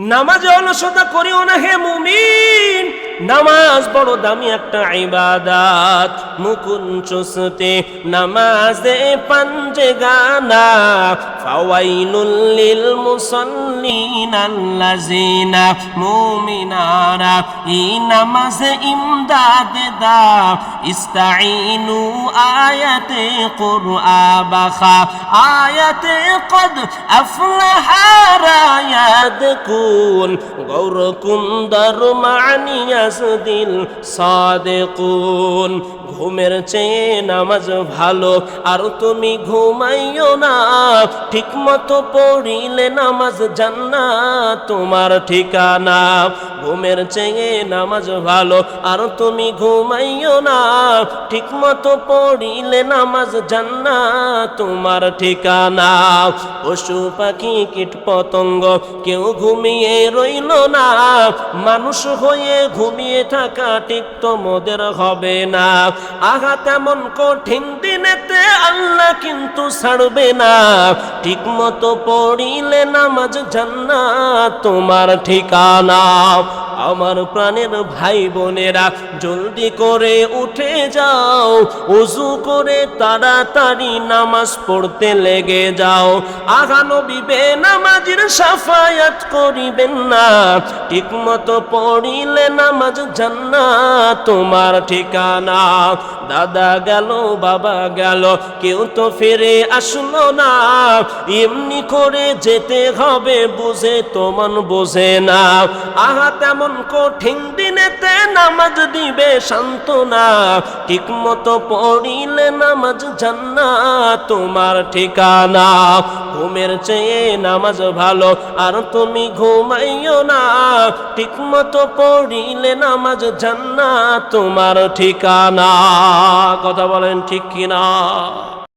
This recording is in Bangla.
নামাজে অলসতা করিও না হে মুমিন। নামাজ বড় দামি একটা ইবাদাত। মুকুন চুসতে নামাজে পাঞ্জে গানা। ফাওয়াইলুল লিল মুসাল্লিন আল্লাযিনা মুমিনারা ই নামাজে ইমদাদ দা। ইস্তাইনু আয়াতে কুরআ বাখা। আয়াতে কদ আফলাহা রায়াদ কুন গৌরকুম দিল সাদেকুন। ঘুমের চেয়ে নামাজ ভালো, আর তুমি ঘুমাইও না। ঠিক মতো পড়িলে নামাজ জান্না তোমার ঠিকানা। ঘুমের চেয়ে নামাজ ভালো। আর তুমি ঘুমাইও না ঠিক মতো পড়িলে নামাজ জান্না তোমার ঠিকানা। পশু পাখি কীট পতঙ্গ কেউ ঘুমিয়ে রইল না। মানুষ হয়ে ঘুমিয়ে থাকা ঠিক তোমাদের হবে না। আঘা তেমন কঠিন দিনেতে আল্লাহ কিন্তু ছাড়বে না। ঠিক মতো পড়িলে নামাজ জান্নাত তোমার ঠিকানা। আমার প্রাণের ভাই বোনেরা জলদি করে উঠে যাও, উজু করে তাড়াতাড়ি নামাজ পড়তে লেগে যাও। আগানো বিবে নামাজের সাফায়াত করিবেন না ঠিক মতো পড়িলে নামাজ জান্না তোমার ঠিকানা। দাদা গেল, বাবা গেল, কেউ তো ফিরে আসলো না, এমনি করে যেতে হবে বুঝে তোমার বোঝে না। আহা, তেমন কঠিন দিনেতে নামাজ দিবে সান্ত্বনা ঠিক মতো পড়িলে নামাজ জান্না তোমার ঠিকানা ঘুমের চেয়ে নামাজ ভালো আর তুমি ঘুমাইও না ঠিক মতো পড়িলে নামাজ জান্না তোমার ঠিকানা কথা বলেন ঠিক কিনা